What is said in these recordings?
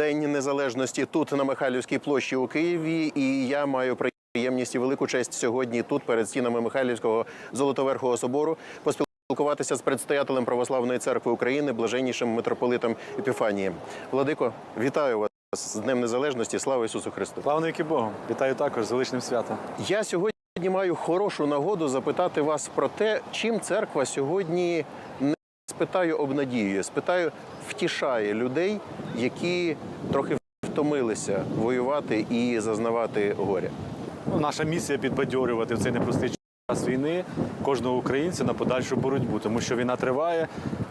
День незалежності тут на Михайлівській площі у Києві. І я маю приємність і велику честь сьогодні тут перед стінами Михайлівського Золотоверхого собору поспілкуватися з предстоятелем Православної церкви України, блаженнішим митрополитом Епіфанієм. Владико, вітаю вас з Днем Незалежності. Слава Ісусу Христу! Слава навіки Богу! Вітаю також з величним святом. Я сьогодні маю хорошу нагоду запитати вас про те, чим церква сьогодні не спитаю обнадіює, спитаю, втішає людей, які трохи втомилися воювати і зазнавати горя. Ну, Наша місія підбадьорювати в цей непростий час війни кожного українця на подальшу боротьбу, тому що війна триває.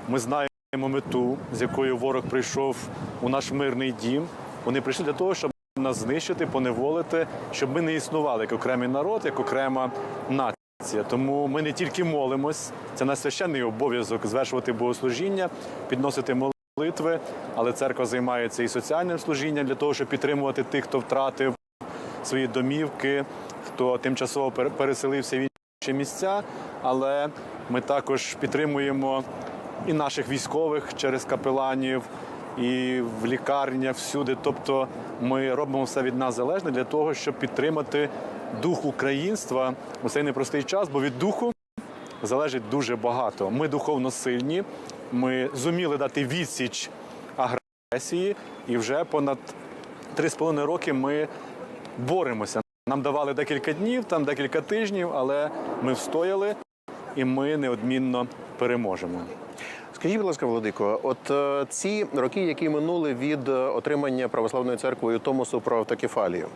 Ми знаємо мету, з якою ворог прийшов у наш мирний дім. Вони прийшли для того, щоб нас знищити, поневолити, щоб ми не існували як окремий народ, як окрема нація. Тому ми не тільки молимось, це наш священний обов'язок звершувати богослужіння, підносити молитви, але церква займається і соціальним служінням для того, щоб підтримувати тих, хто втратив свої домівки, хто тимчасово переселився в інші місця. Але ми також підтримуємо і наших військових через капеланів, і в лікарнях всюди. Тобто ми робимо все від нас залежне для того, щоб підтримати дух українства у цей непростий час, бо від духу залежить дуже багато. Ми духовно сильні, ми зуміли дати відсіч агресії, і вже понад три з половиною роки ми боремося. Нам давали декілька днів, там декілька тижнів, але ми встояли і ми неодмінно переможемо. Скажіть, будь ласка, Владико, от е, ці роки, які минули від е, отримання православною церквою Томосу про автокефалію,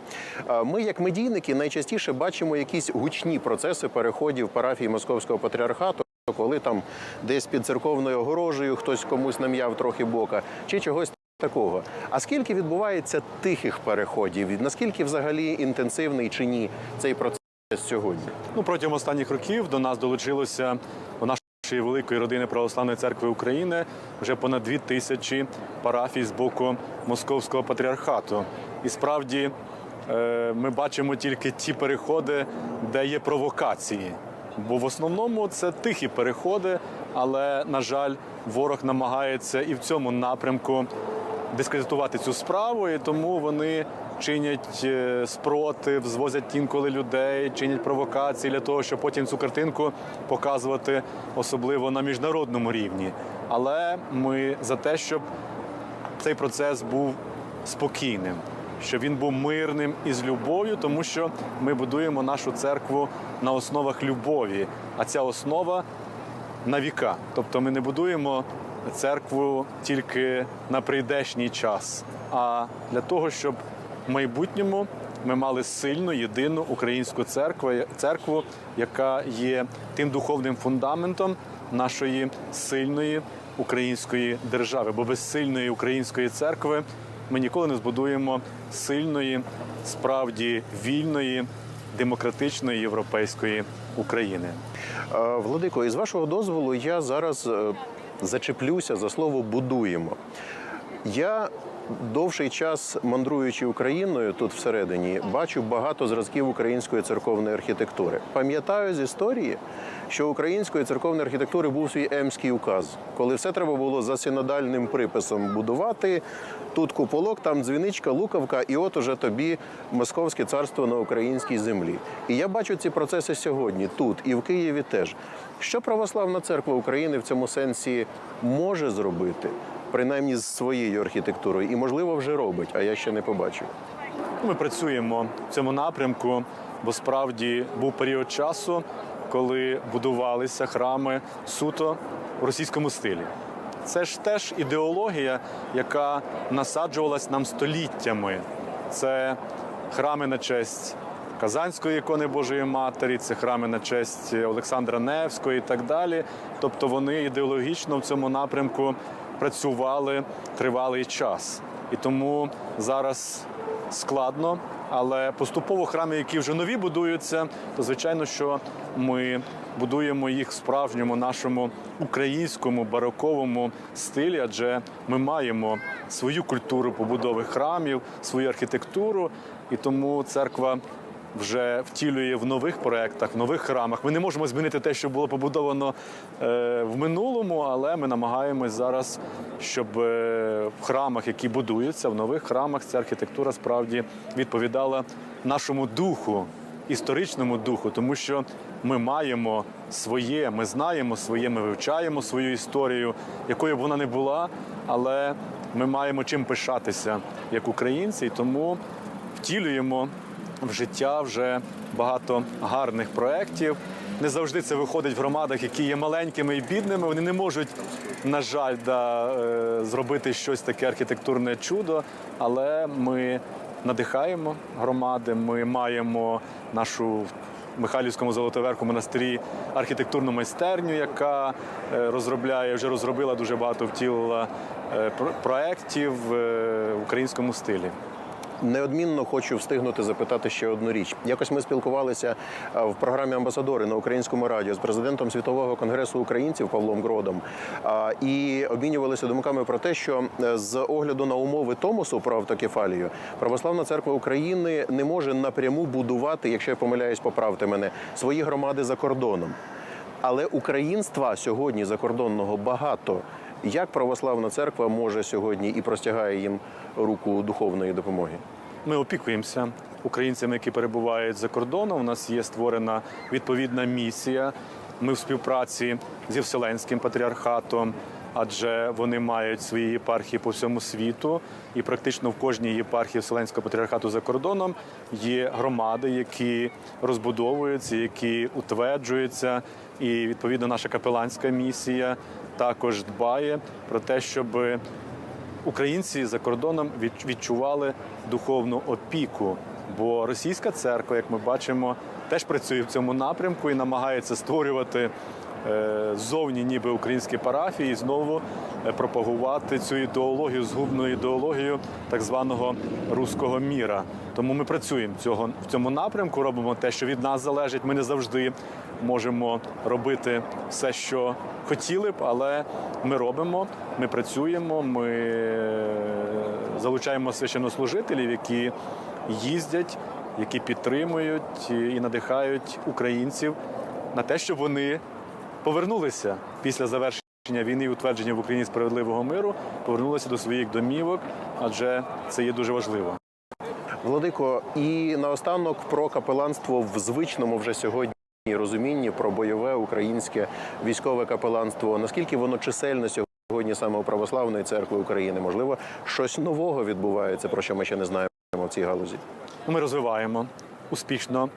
е, ми, як медійники, найчастіше бачимо якісь гучні процеси переходів парафії Московського патріархату, коли там десь під церковною огорожею хтось комусь нам'яв трохи бока, чи чогось такого. А скільки відбувається тихих переходів? Наскільки взагалі інтенсивний чи ні цей процес сьогодні? Ну, протягом останніх років до нас долучилося до нашої великої родини Православної церкви України вже понад дві тисячі парафій з боку Московського патріархату. І справді е, ми бачимо тільки ті переходи, де є провокації. Бо в основному це тихі переходи, але, на жаль, ворог намагається і в цьому напрямку дискредитувати цю справу, і тому вони чинять е, спротив, звозять інколи людей, чинять провокації для того, щоб потім цю картинку показувати особливо на міжнародному рівні. Але ми за те, щоб цей процес був спокійним, щоб він був мирним і з любов'ю, тому що ми будуємо нашу церкву на основах любові, а ця основа на віка. Тобто ми не будуємо церкву тільки на прийдешній час, а для того, щоб в майбутньому ми мали сильну єдину українську церкву, церкву, яка є тим духовним фундаментом нашої сильної української держави. Бо без сильної української церкви ми ніколи не збудуємо сильної, справді вільної, демократичної європейської України. Е, Владико, із вашого дозволу, я зараз е, зачеплюся за слово будуємо. Я довший час мандруючи Україною тут всередині, бачу багато зразків української церковної архітектури. Пам'ятаю з історії, що української церковної архітектури був свій емський указ, коли все треба було за синодальним приписом будувати. Тут куполок, там дзвіничка, луковка, і от уже тобі московське царство на українській землі. І я бачу ці процеси сьогодні, тут і в Києві теж. Що православна церква України в цьому сенсі може зробити, принаймні з своєю архітектурою, і можливо вже робить, а я ще не побачив. Ми працюємо в цьому напрямку, бо справді був період часу, коли будувалися храми суто в російському стилі. Це ж теж ідеологія, яка насаджувалась нам століттями. Це храми на честь Казанської ікони Божої Матері, це храми на честь Олександра Невського і так далі. Тобто вони ідеологічно в цьому напрямку працювали тривалий час. І тому зараз складно, але поступово храми, які вже нові будуються, то звичайно, що ми будуємо їх в справжньому нашому українському бароковому стилі, адже ми маємо свою культуру побудови храмів, свою архітектуру, і тому церква вже втілює в нових проєктах, в нових храмах. Ми не можемо змінити те, що було побудовано е, в минулому, але ми намагаємось зараз, щоб е, в храмах, які будуються, в нових храмах ця архітектура справді відповідала нашому духу, історичному духу, тому що ми маємо своє, ми знаємо своє, ми вивчаємо свою історію, якою б вона не була, але ми маємо чим пишатися як українці, і тому втілюємо в життя вже багато гарних проєктів. Не завжди це виходить в громадах, які є маленькими і бідними. Вони не можуть, на жаль, да, е, зробити щось таке архітектурне чудо, але ми надихаємо громади. Ми маємо нашу в Михайлівському Золотоверху монастирі архітектурну майстерню, яка е, розробляє, вже розробила дуже багато втілила е, про- проєктів в українському стилі. Неодмінно хочу встигнути запитати ще одну річ. Якось ми спілкувалися в програмі Амбасадори на українському радіо з президентом Світового конгресу українців Павлом Гродом і обмінювалися думками про те, що е, з огляду на умови Томосу про автокефалію Православна церква України не може напряму будувати, якщо я помиляюсь, поправте мене, свої громади за кордоном. Але українства сьогодні закордонного багато. Як православна церква може сьогодні і простягає їм руку духовної допомоги? Ми опікуємося українцями, які перебувають за кордоном. У нас є створена відповідна місія. Ми в співпраці зі Вселенським патріархатом, адже вони мають свої єпархії по всьому світу, і практично в кожній єпархії Вселенського патріархату за кордоном є громади, які розбудовуються, які утверджуються. І відповідно наша капеланська місія також дбає про те, щоб українці за кордоном відчували духовну опіку. Бо російська церква, як ми бачимо, теж працює в цьому напрямку і намагається створювати е, зовні ніби українські парафії і знову е, пропагувати цю ідеологію, згубну ідеологію так званого руського міра. Тому ми працюємо цього в цьому напрямку, робимо те, що від нас залежить. Ми не завжди можемо робити все, що хотіли б, але ми робимо, ми працюємо, ми е, залучаємо священнослужителів, які їздять, які підтримують і надихають українців на те, щоб вони повернулися після завершення війни і утвердження в Україні справедливого миру, повернулися до своїх домівок, адже це є дуже важливо. Владико, і наостанок про капеланство в звичному вже сьогодні розумінні про бойове українське військове капеланство. Наскільки воно чисельне сьогодні саме у православної церкви України? Можливо, щось нового відбувається, про що ми ще не знаємо в цій галузі. Ми розвиваємо успішно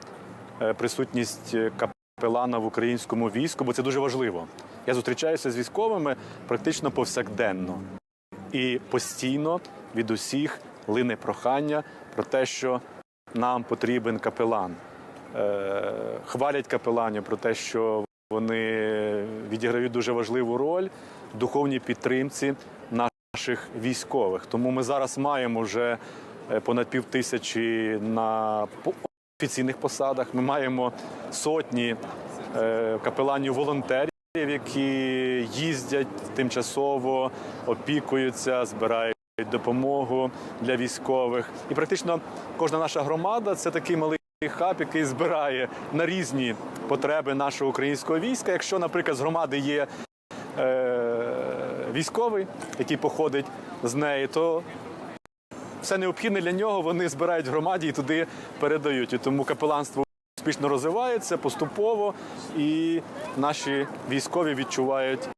е, присутність капелана в українському війську, бо це дуже важливо. Я зустрічаюся з військовими практично повсякденно і постійно від усіх лине прохання про те, що нам потрібен капелан. Е, Хвалять капеланів про те, що вони відіграють дуже важливу роль в духовній підтримці наших військових. Тому ми зараз маємо вже е, понад пів тисячі на офіційних посадах. Ми маємо сотні е, капеланів-волонтерів, які їздять тимчасово, опікуються, збирають допомогу для військових. І практично кожна наша громада це такий малий хаб, який збирає на різні потреби нашого українського війська. Якщо, наприклад, з громади є е, військовий, який походить з неї, то все необхідне для нього вони збирають в громаді і туди передають. І тому капеланство успішно розвивається поступово, і наші військові відчувають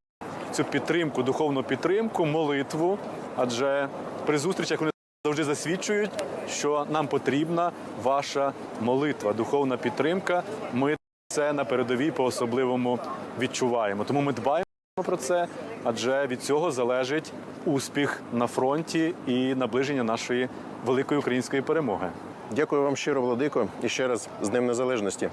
цю підтримку, духовну підтримку, молитву. Адже при зустрічах вони завжди засвідчують, що нам потрібна ваша молитва, духовна підтримка. Ми це на передовій по особливому відчуваємо. Тому ми дбаємо про це, адже від цього залежить успіх на фронті і наближення нашої великої української перемоги. Дякую вам щиро, Владико, і ще раз з Днем Незалежності.